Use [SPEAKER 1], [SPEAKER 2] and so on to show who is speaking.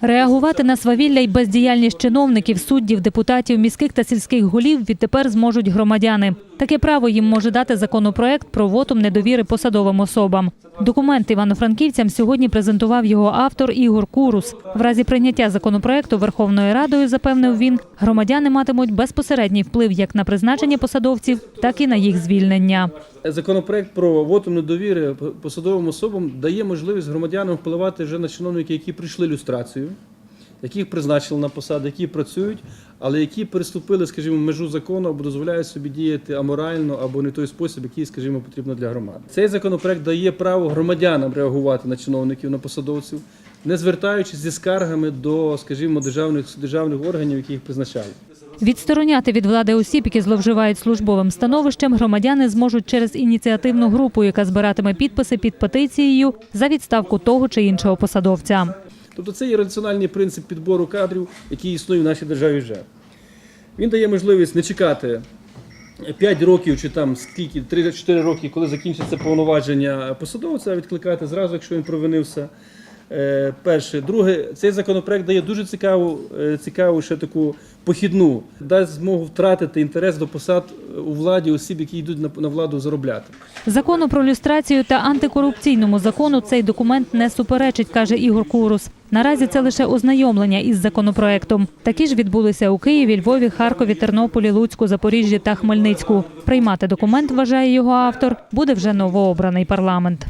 [SPEAKER 1] Реагувати на свавілля й бездіяльність чиновників, суддів, депутатів, міських та сільських голів відтепер зможуть громадяни. Таке право їм може дати законопроект про вотум недовіри посадовим особам. Документ івано-франківцям сьогодні презентував його автор Ігор Курус. В разі прийняття законопроекту Верховною Радою, запевнив він, громадяни матимуть безпосередній вплив як на призначення посадовців, так і на їх звільнення.
[SPEAKER 2] Законопроект про вотум недовіри посадовим особам дає можливість громадянам впливати вже на чиновників, які прийшли люстрацію, яких призначили на посади, які працюють, але які переступили, скажімо, межу закону або дозволяють собі діяти аморально або не той спосіб, який, скажімо, потрібно для громади. Цей законопроект дає право громадянам реагувати на чиновників, на посадовців, не звертаючись зі скаргами до, скажімо, державних державних органів, які їх призначають.
[SPEAKER 1] Відстороняти від влади осіб, які зловживають службовим становищем, громадяни зможуть через ініціативну групу, яка збиратиме підписи під петицією за відставку того чи іншого посадовця.
[SPEAKER 2] Тобто це є раціональний принцип підбору кадрів, який існує в нашій державі вже. Він дає можливість не чекати 5 років чи там скільки, 3-4 роки, коли закінчиться повноваження посадовця, відкликати зразу, якщо він провинився. Е, Перше. Друге, цей законопроект дає дуже цікаву, е, цікаву ще таку похідну, дасть змогу втратити інтерес до посад у владі осіб, які йдуть на- на владу заробляти.
[SPEAKER 1] Закону про люстрацію та антикорупційному закону цей документ не суперечить, каже Ігор Курус. Наразі це лише ознайомлення із законопроектом. Такі ж відбулися у Києві, Львові, Харкові, Тернополі, Луцьку, Запоріжжі та Хмельницьку. Приймати документ, вважає його автор, буде вже новообраний парламент.